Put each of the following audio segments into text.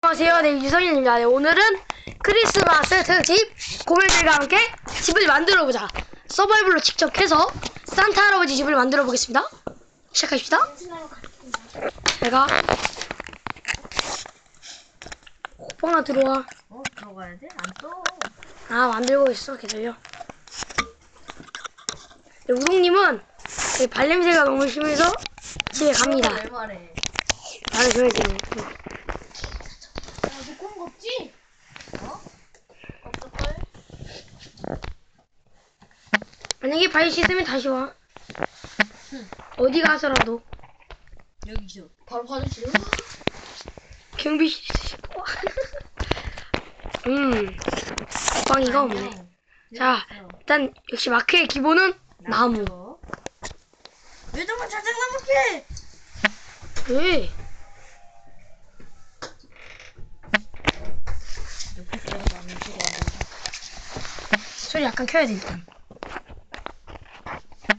안녕하세요. 네, 유성인입니다. 네, 오늘은 크리스마스 특집 고멜들과 함께 집을 만들어 보자. 서바이벌로 직접 해서 산타 할아버지 집을 만들어 보겠습니다. 시작합시다. 내가 호빵아 들어와. 어 들어가야 돼? 안 떠. 아 만들고 있어. 기다려. 네, 우동님은 이 발냄새가 너무 심해서 집에 갑니다. 왜 말해? 말해줘야지. 야, 너 그런 거 없지? 어? 없을걸? 만약에 발 씻으면 다시 와. 어디 가서라도. 여기죠. 바로 화장실로? 경비 씻고 와. 음, 빵이가 없네. 자, 일단 역시 마크의 기본은 나무. 왜 정말 자작나무 캐? 왜? 옆에 사람 나무 소리 안 들려. 소리 약간 켜야 돼 일단.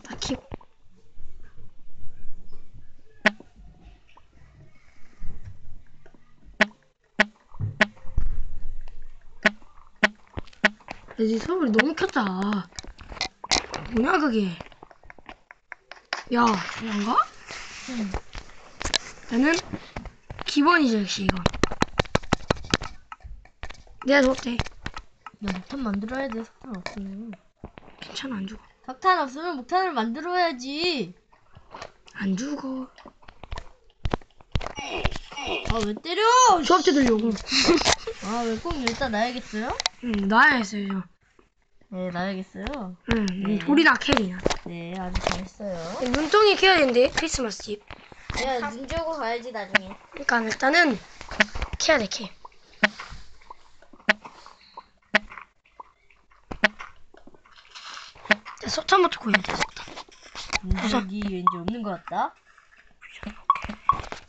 다 키고. 내 소리 너무 켰다. 뭐냐 그게? 야, 이건가? 응. 나는 기본이죠 역시 이건. 내가 더어 때? 야 목탄 만들어야 돼. 석탄 없으면. 괜찮아 안 죽어. 석탄 없으면 목탄을 만들어야지. 안 죽어. 아 왜 때려? 수업 때 들려고. 아 왜꼭 여기다 놔야겠어요? 응, 놔야겠어요. 네 놔야겠어요. 응, 네. 돌이나 캐리나. 네 아주 잘했어요. 눈덩이 캐야 되는데 크리스마스 집. 내가 눈 주고 가야지 나중에. 그러니까 일단은 캐야 돼 캐. 석탄 부터 구해야 돼 석탄. 눈적이 왠지 없는 것 같다.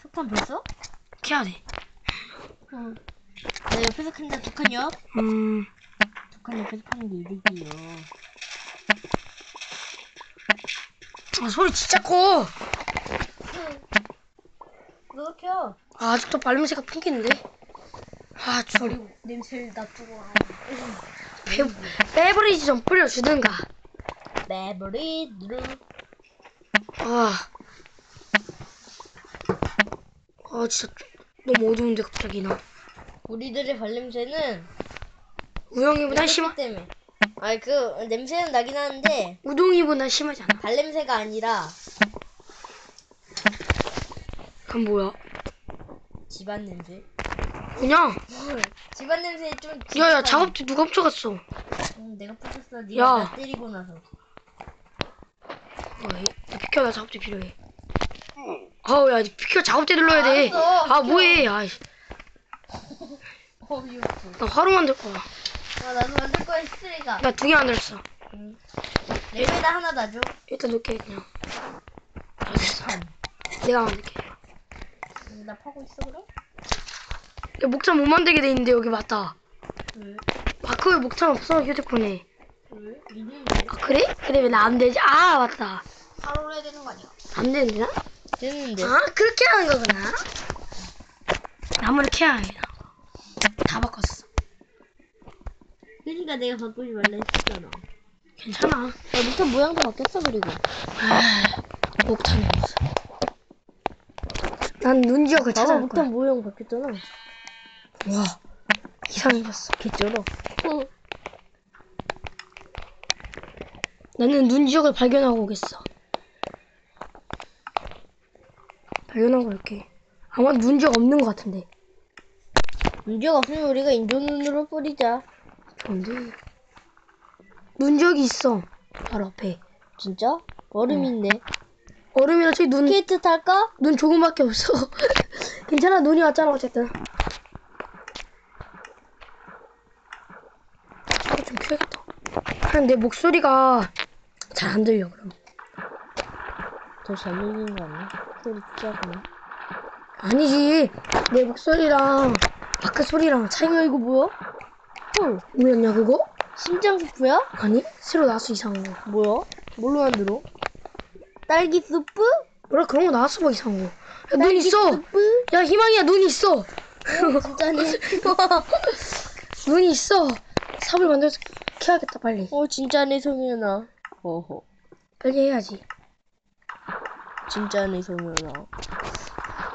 석탄 벌써? 캐야 돼. 응. 내 옆에서 칸다 두칸 옆. 음, 두 칸 옆에서 파는 게 이득이에요. 아 소리 진짜 커. 너도 켜. 아, 아직도 발냄새가 풍기는데. 아, 저 냄새를 놔두고. 배, 베브리지 좀 뿌려주든가. 메버리드루. 아. 아, 진짜 너무 어두운데 갑자기 나. 우리들의 발냄새는 우영이보다 심하, 때문에. 아니 그 냄새는 나긴 하는데 우동이보다 심하잖아. 발냄새가 아니라 그럼 뭐야? 집안 냄새. 그냥, 집안 냄새 좀. 야, 야, 지독하네. 작업대 누가 훔쳐갔어? 응, 내가 부셨어. 야. 네가 나 때리고 나서. 어, 야, 비켜, 나 작업대 필요해. 아우, 야, 비켜, 작업대 눌러야 돼. 알았어, 아, 비켜. 뭐해, 야, 씨. 어이없어. 나 화로 만들 거야. 아 나도 만들 거야 스트레가. 나 두 개 만들었어. 응. 레벨다 하나 놔줘. 일단 놓게, 그냥. 참. 내가 만들게. 응, 나 파고 있어 그럼? 야, 목탄 못 만들게 돼 있는데, 여기 맞다. 왜? 마크에 목탄 없어, 휴대폰에. 왜? 아, 그래? 그래, 왜 나 안 되지? 아, 맞다. 바로 해야 되는 거 아니야? 안 되는데, 나? 됐는데. 아, 그렇게 하는 거구나. 나무를 캐야 해. 다 바꿨어. 그러니까 내가 바꾸지 말라 했었잖아. 괜찮아. 야, 목탄 모양도 바뀌었어 그리고. 아, 목탄이 없어. 난 눈지역을 찾아볼 목탄 거야. 모양 바뀌었잖아. 와, 이상해졌어. 개쩔어. 나는 눈 지역을 발견하고 오겠어. 발견하고 올게. 아마 눈 지역 없는 것 같은데. 문제가 없으면 우리가 인조 눈으로 뿌리자. 좋은데. 눈 지역이 있어. 바로 앞에. 진짜? 얼음 어. 있네. 얼음이라 저기 눈, 스케이트 탈까? 눈 조금밖에 없어. 괜찮아, 눈이 왔잖아, 어쨌든. 이거 좀. 그냥 내 목소리가 잘 안 들려, 그럼. 더 잘 들리는 거 아니야? 소리 작으면. 아니지. 내 목소리랑 마크 소리랑 차이가 이거 뭐야? 헐, 뭐였냐, 그거? 심장 수프야? 아니, 새로 나왔어, 이상한 거. 뭐야? 뭘로 만들어? 딸기 수프? 뭐라 그런 거 나왔어, 뭐, 이상한 거. 야, 눈 있어. 수프? 야, 희망이야, 눈 있어. 진짜네. 눈이 있어. 삽을 만들어서 캐야겠다 빨리. 어 진짜네 성현아. 어허. 빨리 해야지. 진짜네 성현아.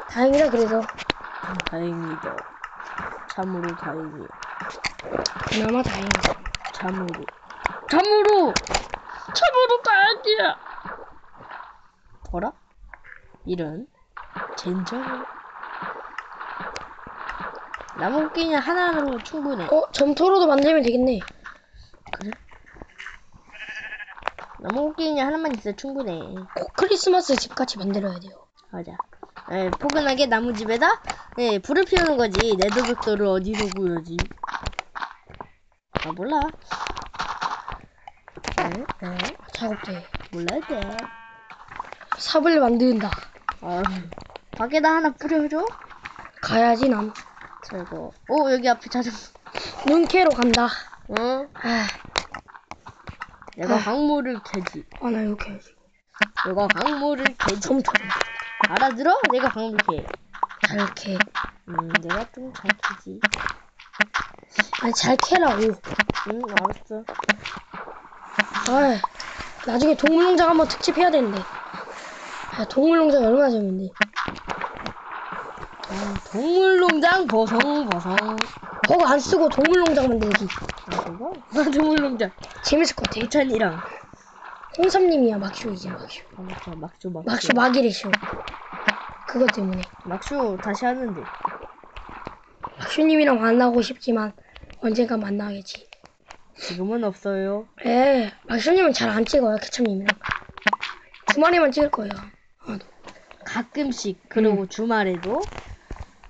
다행이다 그래도. 다행이다. 참으로 다행이야. 그나마 다행이다. 참으로. 참으로. 참으로 다행이야. 뭐라? 이런. 젠장. 나무 끼는 하나로 충분해. 어 점토로도 만들면 되겠네. 그래? 나무끼는 하나만 있어 충분해. 꼭 크리스마스 집 같이 만들어야 돼요. 맞아. 네, 포근하게 나무집에다 네, 불을 피우는 거지. 네더백도를 어디서 구하지? 아 몰라. 네, 네, 작업대. 몰라야 돼. 삽을 만든다. 아, 밖에다 하나 뿌려줘. 가야지 남. 저거. 오 여기 앞에 자전거. 눈 캐러 간다. 응? 아, 내가 아. 광물을 캐지. 아, 나 이렇게 해야지. 내가 광물을 캐지. 점토로. 알아들어? 내가 캐. 잘 캐. 음, 내가 좀 잘 캐지. 아니, 잘 캐라고. 응, 알았어. 아, 나중에 동물농장 한번 특집 해야 되는데. 아, 동물농장 얼마나 재밌는데. 음, 동물농장 보성 보성. 버거 안 쓰고 동물농장 만들기. 아, 그거? 나 동물농장. 재밌을 것 같아. 우찬이랑. 홍삼님이야, 막쇼 이제 막쇼. 아, 맞아. 막쇼, 막쇼. 막쇼 막이래쇼. 그것 때문에. 막쇼 다시 하는데. 막쇼님이랑 만나고 싶지만 언젠가 만나겠지. 지금은 없어요. 에, 막쇼님은 잘 안 찍어요, 케첩님이랑. 주말에만 찍을 거예요. 아, 가끔씩, 그리고 주말에도.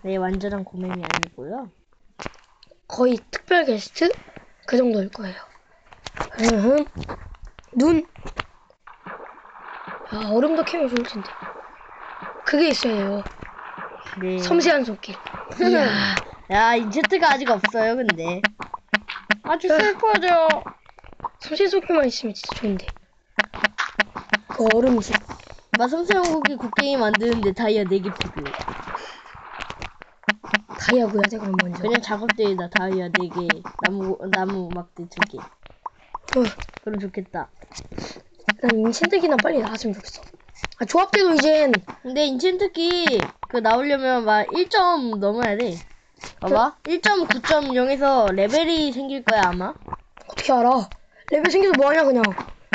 네, 완전한 고맹이 아니고요. 거의 특별 게스트? 그 정도일 거예요. 으흠. 눈. 아, 얼음도 캐면 좋을 텐데. 그게 있어야 해요. 네. 섬세한 손길. 이야, 야, 인체트가 아직 없어요, 근데. 아주 슬퍼져. 섬세한 손길만 있으면 진짜 좋은데. 그. 나 섬세한 고기 곡괭이 만드는데 다이아 4개 필요해. 다이아고야, 제가 먼저. 그냥 작업대에다 다이아 4개, 나무, 나무 막대 2개. 어, 그럼 좋겠다. 난 인챈트기나 빨리 나왔으면 좋겠어. 아, 조합대도 이젠 근데 인챈트기 그 나오려면 막 1점 넘어야 돼. 봐봐. 1.9.0에서 레벨이 생길 거야, 아마. 어떻게 알아? 레벨 생겨서 뭐하냐, 그냥.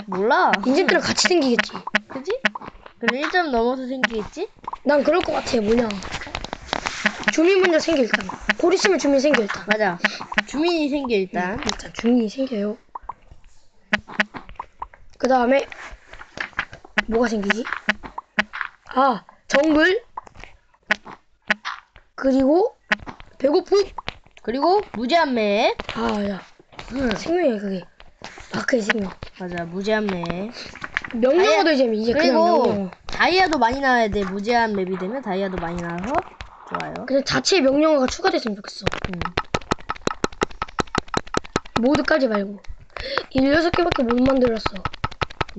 몰라. 인챈트랑 같이 생기겠지. 그지? 그럼 1점 넘어서 생기겠지? 난 그럴 것 같아, 뭐냐. 주민 먼저 생겨, 일단. 곧 있으면 주민 생겨, 일단. 맞아. 주민이 생겨, 일단. 일단 주민이 생겨요. 그 다음에 뭐가 생기지? 아 정글 그리고 배고픔 그리고 무제한 맵. 아야 생명이야 그게 마크의 생명 맞아, 무제한 맵. 명령어도 이제 이제 그냥 그리고 명령어 다이아도 많이 나와야 돼. 무제한 맵이 되면 다이아도 많이 나와서 좋아요. 그냥 자체의 명령어가 추가됐으면 좋겠어 음. 모드까지 말고 16개밖에 못 만들었어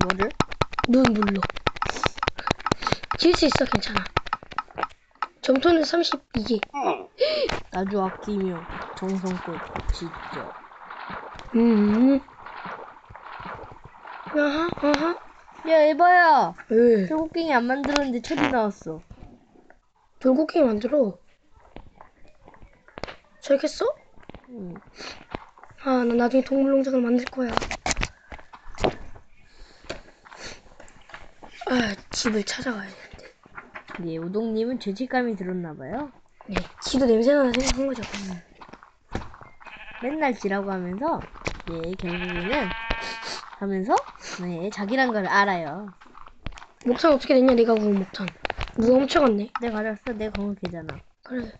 뭐를? 눈 물로 지을 수 있어 괜찮아 점토는 32개 아주 아끼며 정성껏 진짜. 음. 아하, 아하. 야, 에바야. 왜? 철곡갱이 안 만들었는데 철이 나왔어. 돌고기 만들어. 잘겠어? 응. 아, 나 나중에 동물농장을 만들 거야. 아, 집을 찾아가야 되는데. 네, 우동님은 죄책감이 들었나봐요. 네, 지도 냄새나나 생각한 거죠. 맨날 지라고 하면서, 네, 결국에는 하면서, 네, 자기란 걸 알아요. 목탄 어떻게 됐냐, 내가 구운 목탄. 누가 훔쳐갔네. 내가 가졌어, 내 개잖아. 그래.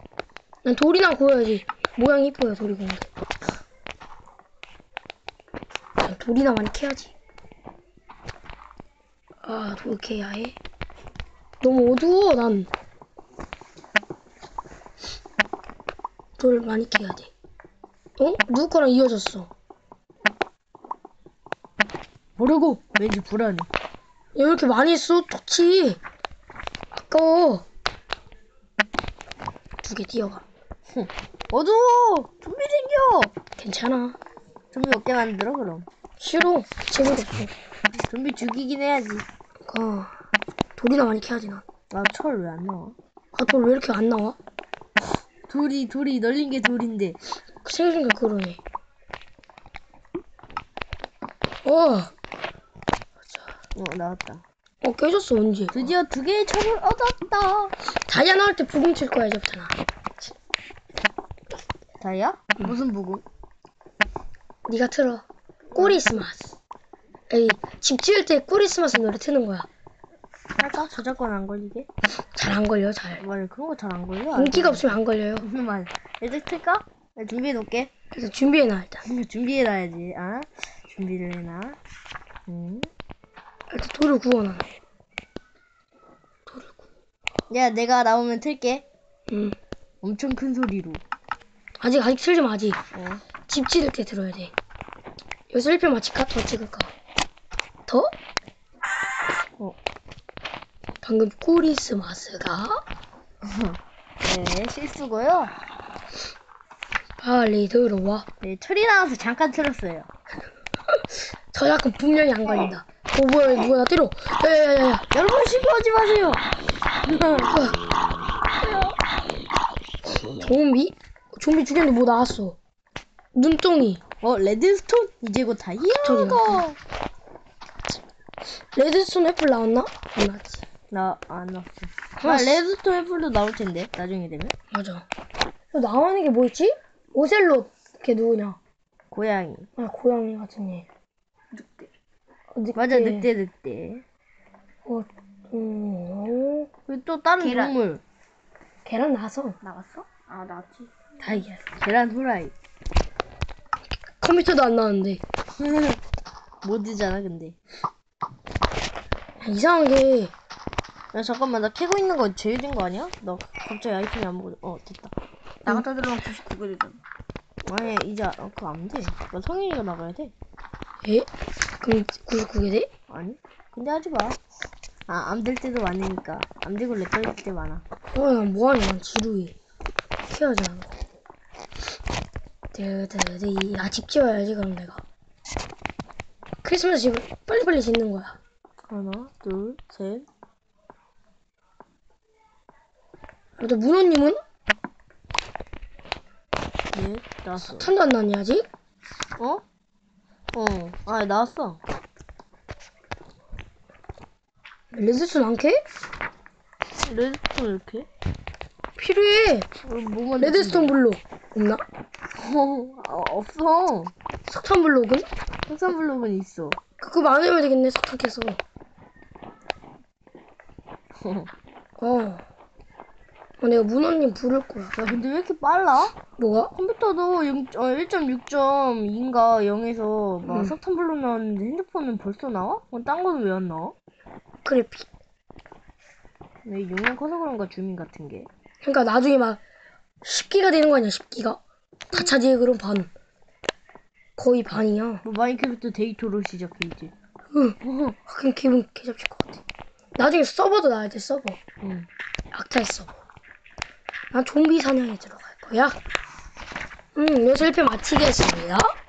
난 돌이나 구워야지. 모양이 이뻐요, 돌이 구운 게. 난 돌이나 많이 캐야지. 아, 돌 캐야 해? 너무 어두워, 난. 돌 많이 캐야 돼. 어? 누구 거랑 이어졌어. 모르고, 왠지 불안해. 야, 왜 이렇게 많이 써? 좋지. 아까워. 두 개 뛰어가. 어두워! 좀비 생겨! 괜찮아. 좀비 없게 만들어, 그럼. 싫어. 재미도 없어. 좀비 죽이긴 해야지. 아, 돌이나 많이 캐야지 나. 아, 철 왜 안 나와? 아, 돌 왜 이렇게 안 나와? 돌이, 돌이, 널린 게 돌인데. 생각해보니까 그러네. 어, 어, 나왔다. 어 깨졌어 언제? 드디어 두 개의 철을 얻었다. 다이아 나올 때 부금 칠 거야 이제부터는. 다이아? 무슨 부금? 네가 틀어. 꼬리스마스. 에이 집 지을 때 꼬리스마스 노래 트는 거야. 할까? 저작권 안 걸리게? 잘 안 걸려 잘. 맞아, 그런 거 잘 안 걸려. 인기가 없으면 안 걸려요. 맞아. 이제 틀까? 나 준비해 놓을게. 그래서 준비해 놔 일단. 준비해 놔야지. 아? 준비를 해놔. 음. 돌을 구워놔. 돌을 구워. 야, 내가 나오면 틀게. 응. 엄청 큰 소리로. 아직 아직 틀지 마 아직. 어. 집 지을 때 들어야 돼. 여기서 1편 마칠까? 더 찍을까? 더? 어. 방금 꼬리스마스가 네, 실수고요. 빨리 들어와. 네, 철이 나와서 잠깐 틀었어요. 저작권 분명히 안 걸린다. 어 뭐야 뭐야 나 때려. 야야야야. 여러분 신고하지 마세요. 좀비? 좀비 죽였는데 뭐 나왔어. 눈덩이. 어, 레드스톤? 이제 곧 다이아가. 레드스톤 애플 나왔나? 안 나왔지. 나, 안 나왔어. 아, 레드스톤 애플도 나올 텐데, 나중에 되면. 맞아. 또 나오는 게뭐 있지? 오셀롯. 걔 누구냐? 고양이. 아 고양이 같은 애. 늑대. 어, 늑대. 맞아, 늑대, 늑대. 어, 음, 그리고 또 다른 계란. 동물. 계란 나왔어. 나왔어? 아 나왔지. 다 얘기했어. 계란 후라이. 컴퓨터도 안 나왔는데. 모드잖아, 근데. 이상하게 야, 잠깐만, 나 캐고 있는 거 제일인 거 아니야? 나 갑자기 아이템이 안 보여. 어, 됐다. 나갔다 들어오면 99개 되잖아. 아니, 이제, 어, 그거 안 돼. 나 성인이가 나가야 돼. 에? 그럼 99개 돼? 아니? 근데 하지 마. 아, 안 될 때도 많으니까. 안 되고 렉 걸릴 때 많아. 어, 난 뭐하냐, 난 지루해. 키워야지, 난. 드드드, 아, 집 지어야지, 그럼 내가. 크리스마스 집을 빨리빨리 짓는 거야. 하나, 둘, 셋. 근데 문호님은 넷, 다섯. 탄도 안 나니, 아직? 어? 어. 아, 나왔어. 레드스톤 안 캐? 레드스톤 이렇게? 필요해. 어, 뭐만 레드스톤 블록. 없나? 어, 아, 없어. 석탄 블록은? 석산 블록은 있어. 그거 많으면 되겠네, 석탄 캐서. 어. 어, 내가 문호님 부를 거야. 야, 근데 왜 이렇게 빨라? 뭐가? 컴퓨터도 0, 어, 1.6.2인가 0에서 막 음. 석탄 블록 나왔는데 핸드폰은 벌써 나와? 그럼 딴 거는 왜 안 나와? 그래픽. 왜 용량 커서 그런가 주민 같은 게. 그러니까 나중에 막 10기가 되는 거 아니야 10기가 다 차지해 그럼 반 거의 반이야 뭐 마인크래프트 데이터로 시작해 이제. 응 아, 그럼 기분 개잡칠 것 같아 나중에 서버도 나야 돼 서버 응. 악탈 서버 난 좀비 사냥에 들어갈 거야. 음 여기서 1편 마치겠습니다